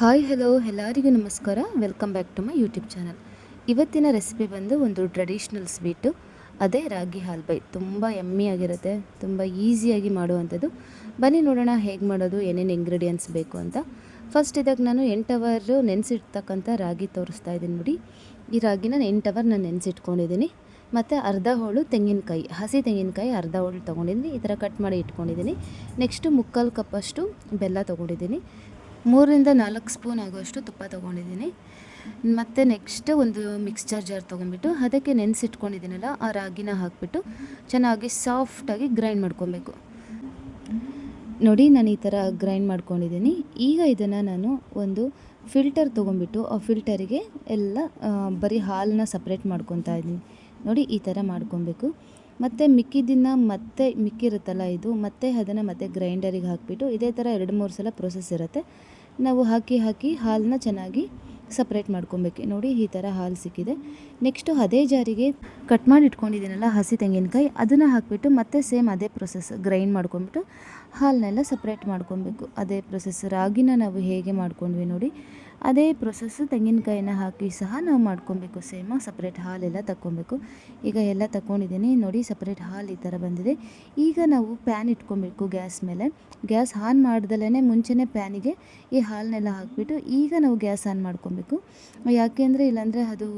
Hi hello ಎಲ್ಲರಿಗೂ ನಮಸ್ಕಾರ. Welcome back to my YouTube channel ಇವತ್ತಿನ ರೆಸಿಪಿ ಬಂದು ಒಂದು ಟ್ರೆಡಿಷ್ನಲ್ ಸ್ವೀಟು ಅದೇ ರಾಗಿ ಹಾಲ್ಬೈ ತುಂಬ ಎಮ್ಮಿಯಾಗಿರುತ್ತೆ ತುಂಬ ಈಸಿಯಾಗಿ ಮಾಡುವಂಥದ್ದು. ಬನ್ನಿ ನೋಡೋಣ ಹೇಗೆ ಮಾಡೋದು, ಏನೇನು ಇಂಗ್ರೀಡಿಯೆಂಟ್ಸ್ ಬೇಕು ಅಂತ. ಫಸ್ಟ್ ಇದಕ್ಕೆ ನಾನು ಎಂಟು ಅವರು ನೆನೆಸಿಡ್ತಕ್ಕಂಥ ರಾಗಿ ತೋರಿಸ್ತಾ ಇದ್ದೀನಿ ನೋಡಿ ಈ ರಾಗಿನ ಎಂಟು ಅವರ್ ನಾನು ನೆನೆಸಿಟ್ಕೊಂಡಿದ್ದೀನಿ. ಮತ್ತು ಅರ್ಧ ಹೋಳು ತೆಂಗಿನಕಾಯಿ, ಹಸಿ ತೆಂಗಿನಕಾಯಿ ಅರ್ಧ ಹೋಳು ತೊಗೊಂಡಿದ್ದೀನಿ. ಈ ಥರ ಕಟ್ ಮಾಡಿ ಇಟ್ಕೊಂಡಿದ್ದೀನಿ. ನೆಕ್ಸ್ಟು ಮುಕ್ಕಾಲು ಕಪ್ಪಷ್ಟು ಬೆಲ್ಲ ತೊಗೊಂಡಿದ್ದೀನಿ. ಮೂರರಿಂದ ನಾಲ್ಕು ಸ್ಪೂನ್ ಆಗುವಷ್ಟು ತುಪ್ಪ ತೊಗೊಂಡಿದ್ದೀನಿ. ಮತ್ತು ನೆಕ್ಸ್ಟ್ ಒಂದು ಮಿಕ್ಸ್ಚರ್ ಜಾರ್ ತೊಗೊಂಡ್ಬಿಟ್ಟು ಅದಕ್ಕೆ ನೆನೆಸಿಟ್ಕೊಂಡಿದ್ದೀನಲ್ಲ ಆ ರಾಗಿನ ಹಾಕಿಬಿಟ್ಟು ಚೆನ್ನಾಗಿ ಸಾಫ್ಟಾಗಿ ಗ್ರೈಂಡ್ ಮಾಡ್ಕೊಬೇಕು. ನೋಡಿ ನಾನು ಈ ಥರ ಗ್ರೈಂಡ್ ಮಾಡ್ಕೊಂಡಿದ್ದೀನಿ. ಈಗ ಇದನ್ನು ನಾನು ಒಂದು ಫಿಲ್ಟರ್ ತೊಗೊಂಡ್ಬಿಟ್ಟು ಆ ಫಿಲ್ಟರಿಗೆ ಎಲ್ಲ ಬರೀ ಹಾಲನ್ನ ಸಪ್ರೇಟ್ ಮಾಡ್ಕೊತಾ ಇದ್ದೀನಿ. ನೋಡಿ ಈ ಥರ ಮಾಡ್ಕೊಬೇಕು. ಮತ್ತು ಮಿಕ್ಕಿದ್ದನ್ನು ಮತ್ತೆ ಮಿಕ್ಕಿರುತ್ತಲ್ಲ ಇದು, ಮತ್ತೆ ಅದನ್ನು ಮತ್ತೆ ಗ್ರೈಂಡರಿಗೆ ಹಾಕಿಬಿಟ್ಟು ಇದೇ ಥರ ಎರಡು ಮೂರು ಸಲ ಪ್ರೊಸೆಸ್ ಇರುತ್ತೆ. ನಾವು ಹಾಕಿ ಹಾಕಿ ಹಾಲನ್ನ ಚೆನ್ನಾಗಿ ಸಪ್ರೇಟ್ ಮಾಡ್ಕೊಬೇಕು. ನೋಡಿ ಈ ಥರ ಹಾಲು ಸಿಕ್ಕಿದೆ. ನೆಕ್ಸ್ಟು ಅದೇ ಜಾರಿಗೆ ಕಟ್ ಮಾಡಿ ಇಟ್ಕೊಂಡಿದ್ದೀನಲ್ಲ ಹಸಿ ತೆಂಗಿನಕಾಯಿ, ಅದನ್ನು ಹಾಕಿಬಿಟ್ಟು ಮತ್ತೆ ಸೇಮ್ ಅದೇ ಪ್ರೊಸೆಸ್ ಗ್ರೈಂಡ್ ಮಾಡ್ಕೊಂಬಿಟ್ಟು ಹಾಲನ್ನೆಲ್ಲ ಸಪ್ರೇಟ್ ಮಾಡ್ಕೊಬೇಕು ಅದೇ ಪ್ರೊಸೆಸ್ ರಾಗಿನ ನಾವು ಹೇಗೆ ಮಾಡ್ಕೊಂಡ್ವಿ ನೋಡಿ, ಅದೇ ಪ್ರೊಸೆಸ್ ತೆಂಗಿನಕಾಯಿನ ಹಾಕಿ ಸಹ ನಾವು ಮಾಡ್ಕೊಬೇಕು ಸೇಮ್ ಸಪ್ರೇಟ್ ಹಾಲೆಲ್ಲ ತಗೊಬೇಕು ಈಗ ಎಲ್ಲ ತಗೊಂಡಿದ್ದೀನಿ ನೋಡಿ ಸಪ್ರೇಟ್ ಹಾಲು ಈ ಥರ ಬಂದಿದೆ. ಈಗ ನಾವು ಪ್ಯಾನ್ ಇಟ್ಕೊಬೇಕು ಗ್ಯಾಸ್ ಮೇಲೆ. ಗ್ಯಾಸ್ ಆನ್ ಮಾಡ್ದಲೇ ಮುಂಚೆನೇ ಪ್ಯಾನಿಗೆ ಈ ಹಾಲನ್ನೆಲ್ಲ ಹಾಕಿಬಿಟ್ಟು ಈಗ ನಾವು ಗ್ಯಾಸ್ ಆನ್ ಮಾಡ್ಕೊಬೇಕು ಯಾಕೆಂದರೆ ಇಲ್ಲಾಂದರೆ ಅದು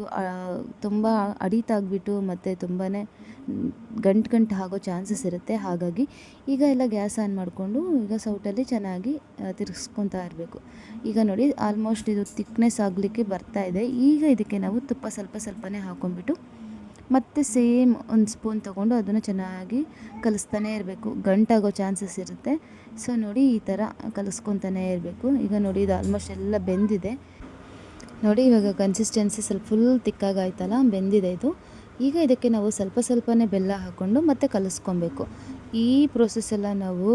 ತುಂಬ ಅಡಿತಾಗ್ಬಿಟ್ಟು ಮತ್ತು ತುಂಬಾ ಗಂಟು ಗಂಟು ಆಗೋ ಚಾನ್ಸಸ್ ಇರುತ್ತೆ. ಹಾಗಾಗಿ ಈಗ ಎಲ್ಲ ಗ್ಯಾಸ್ ಆನ್ ಮಾಡಿಕೊಂಡು ಈಗ ಸೌಟಲ್ಲಿ ಚೆನ್ನಾಗಿ ತಿರ್ಗಿಸ್ಕೊತಾ ಇರಬೇಕು. ಈಗ ನೋಡಿ ಆಲ್ಮೋಸ್ಟ್ ಇದು ತಿಕ್ನೆಸ್ ಆಗಲಿಕ್ಕೆ ಬರ್ತಾ ಇದೆ. ಈಗ ಇದಕ್ಕೆ ನಾವು ತುಪ್ಪ ಸ್ವಲ್ಪ ಸ್ವಲ್ಪನೇ ಹಾಕೊಂಡ್ಬಿಟ್ಟು ಮತ್ತೆ ಸೇಮ್ ಒಂದು ಸ್ಪೂನ್ ತೊಗೊಂಡು ಅದನ್ನು ಚೆನ್ನಾಗಿ ಕಲಿಸ್ತಾನೇ ಇರಬೇಕು. ಗಂಟಾಗೋ ಚಾನ್ಸಸ್ ಇರುತ್ತೆ. ಸೊ ನೋಡಿ ಈ ಥರ ಕಲಿಸ್ಕೊತಾನೇ ಇರಬೇಕು. ಈಗ ನೋಡಿ ಇದು ಆಲ್ಮೋಸ್ಟ್ ಎಲ್ಲ ಬೆಂದಿದೆ. ನೋಡಿ ಇವಾಗ ಕನ್ಸಿಸ್ಟೆನ್ಸಿ ಸ್ವಲ್ಪ ಫುಲ್ ತಿಕ್ಕಾಗಾಯ್ತಲ್ಲ ಬೆಂದಿದೆ ಇದು. ಈಗ ಇದಕ್ಕೆ ನಾವು ಸ್ವಲ್ಪ ಸ್ವಲ್ಪನೇ ಬೆಲ್ಲ ಹಾಕ್ಕೊಂಡು ಮತ್ತೆ ಕಲಿಸ್ಕೊಬೇಕು. ಈ ಪ್ರೊಸೆಸ್ ಎಲ್ಲ ನಾವು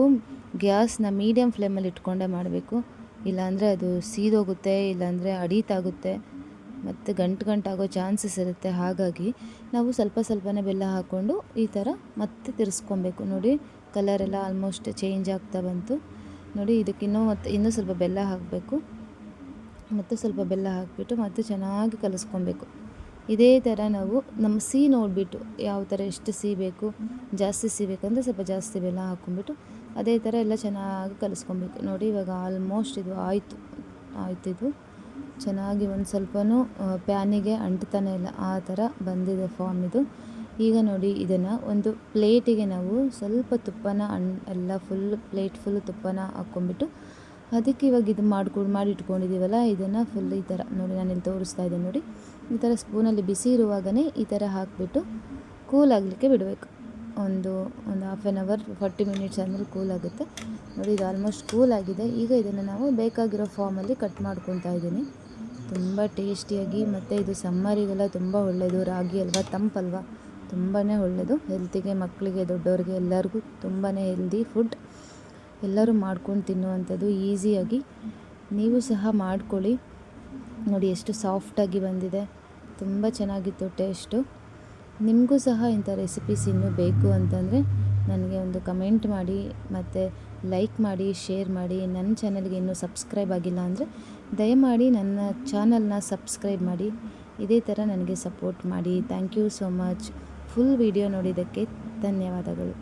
ಗ್ಯಾಸ್ನ ಮೀಡಿಯಮ್ ಫ್ಲೇಮಲ್ಲಿ ಇಟ್ಕೊಂಡೇ ಮಾಡಬೇಕು. ಇಲ್ಲಾಂದರೆ ಅದು ಸೀದೋಗುತ್ತೆ, ಇಲ್ಲಾಂದರೆ ಅಡೀತಾಗುತ್ತೆ. ಮತ್ತು ಗಂಟು ಗಂಟಾಗೋ ಚಾನ್ಸಸ್ ಇರುತ್ತೆ. ಹಾಗಾಗಿ ನಾವು ಸ್ವಲ್ಪ ಸ್ವಲ್ಪನೇ ಬೆಲ್ಲ ಹಾಕ್ಕೊಂಡು ಈ ಥರ ಮತ್ತೆ ತಿರ್ಸ್ಕೊಬೇಕು. ನೋಡಿ ಕಲರೆಲ್ಲ ಆಲ್ಮೋಸ್ಟ್ ಚೇಂಜ್ ಆಗ್ತಾ ಬಂತು. ನೋಡಿ ಇದಕ್ಕಿನ್ನೂ ಮತ್ತು ಇನ್ನೂ ಸ್ವಲ್ಪ ಬೆಲ್ಲ ಹಾಕಬೇಕು. ಮತ್ತು ಸ್ವಲ್ಪ ಬೆಲ್ಲ ಹಾಕಿಬಿಟ್ಟು ಮತ್ತೆ ಚೆನ್ನಾಗಿ ಕಲಿಸ್ಕೊಬೇಕು. ಇದೇ ಥರ ನಾವು ನಮ್ಮ ಸಿಹಿ ನೋಡಿಬಿಟ್ಟು ಯಾವ ಥರ ಎಷ್ಟು ಸಿಹಿ ಬೇಕು, ಜಾಸ್ತಿ ಸಿಹಿ ಬೇಕಂದರೆ ಸ್ವಲ್ಪ ಜಾಸ್ತಿ ಬೆಲ್ಲ ಹಾಕ್ಕೊಂಬಿಟ್ಟು ಅದೇ ಥರ ಎಲ್ಲ ಚೆನ್ನಾಗಿ ಕಲಿಸ್ಕೊಬೇಕು. ನೋಡಿ ಇವಾಗ ಆಲ್ಮೋಸ್ಟ್ ಇದು ಆಯಿತು. ಆಯ್ತು ಇದು. ಚೆನ್ನಾಗಿ ಒಂದು ಸ್ವಲ್ಪನೂ ಪ್ಯಾನಿಗೆ ಅಂಟ್ತಾನೆ ಇಲ್ಲ. ಆ ಥರ ಬಂದಿದೆ ಫಾರ್ಮ್ ಇದು. ಈಗ ನೋಡಿ ಇದನ್ನು ಒಂದು ಪ್ಲೇಟಿಗೆ ನಾವು ಸ್ವಲ್ಪ ತುಪ್ಪನ ಅಣ್ ಎಲ್ಲ ಫುಲ್ ಪ್ಲೇಟ್ ಫುಲ್ ತುಪ್ಪನ ಹಾಕ್ಕೊಂಬಿಟ್ಟು ಅದಕ್ಕೆ ಇವಾಗ ಇದು ಮಾಡ್ಕೊಂಡು ಮಾಡಿ ಇಟ್ಕೊಂಡಿದ್ದೀವಲ್ಲ ಇದನ್ನು ಫುಲ್ ಈ ಥರ. ನೋಡಿ ನಾನು ಇಲ್ಲಿ ತೋರಿಸ್ತಾ ಇದ್ದೆ ನೋಡಿ. ಈ ಥರ ಸ್ಪೂನಲ್ಲಿ ಬಿಸಿ ಇರುವಾಗಲೇ ಈ ಥರ ಹಾಕಿಬಿಟ್ಟು ಕೂಲ್ ಆಗಲಿಕ್ಕೆ ಬಿಡಬೇಕು. ಒಂದು ಒಂದು half an hour forty minutes ಆದಮೇಲೆ ಕೂಲ್ ಆಗುತ್ತೆ. ನೋಡಿ, ಇದು ಆಲ್ಮೋಸ್ಟ್ ಕೂಲ್ ಆಗಿದೆ. ಈಗ ಇದನ್ನು ನಾವು ಬೇಕಾಗಿರೋ ಫಾರ್ಮಲ್ಲಿ ಕಟ್ ಮಾಡ್ಕೊತಾ ಇದ್ದೀನಿ. ತುಂಬ ಟೇಸ್ಟಿಯಾಗಿ ಮತ್ತು ಇದು ಸಮ್ಮರಿಗೆಲ್ಲ ತುಂಬ ಒಳ್ಳೆಯದು ರಾಗಿ ಅಲ್ವಾ ತಂಪಲ್ವಾ ತುಂಬಾ ಒಳ್ಳೆಯದು ಹೆಲ್ತಿಗೆ ಮಕ್ಕಳಿಗೆ ದೊಡ್ಡವ್ರಿಗೆ ಎಲ್ಲರಿಗೂ ತುಂಬಾ ಹೆಲ್ದಿ ಫುಡ್ ಎಲ್ಲರೂ ಮಾಡ್ಕೊಂಡು ತಿನ್ನುವಂಥದ್ದು ಈಸಿಯಾಗಿ ನೀವು ಸಹ ಮಾಡ್ಕೊಳ್ಳಿ. ನೋಡಿ ಎಷ್ಟು ಸಾಫ್ಟಾಗಿ ಬಂದಿದೆ. ತುಂಬ ಚೆನ್ನಾಗಿತ್ತು ಟೇಸ್ಟು. ನಿಮಗೂ ಸಹ ಇಂಥ ರೆಸಿಪೀಸ್ ಇನ್ನೂ ಬೇಕು ಅಂತಂದರೆ ನನಗೆ ಒಂದು ಕಮೆಂಟ್ ಮಾಡಿ, ಮತ್ತು ಲೈಕ್ ಮಾಡಿ, ಶೇರ್ ಮಾಡಿ. ನನ್ನ ಚಾನಲ್ಗೆ ಇನ್ನೂ ಸಬ್ಸ್ಕ್ರೈಬ್ ಆಗಿಲ್ಲ ಅಂದರೆ ದಯಮಾಡಿ ನನ್ನ ಚಾನಲ್ನ ಸಬ್ಸ್ಕ್ರೈಬ್ ಮಾಡಿ. ಇದೇ ಥರ ನನಗೆ ಸಪೋರ್ಟ್ ಮಾಡಿ. Thank you so much. Full video ನೋಡಿದ್ದಕ್ಕೆ ಧನ್ಯವಾದಗಳು.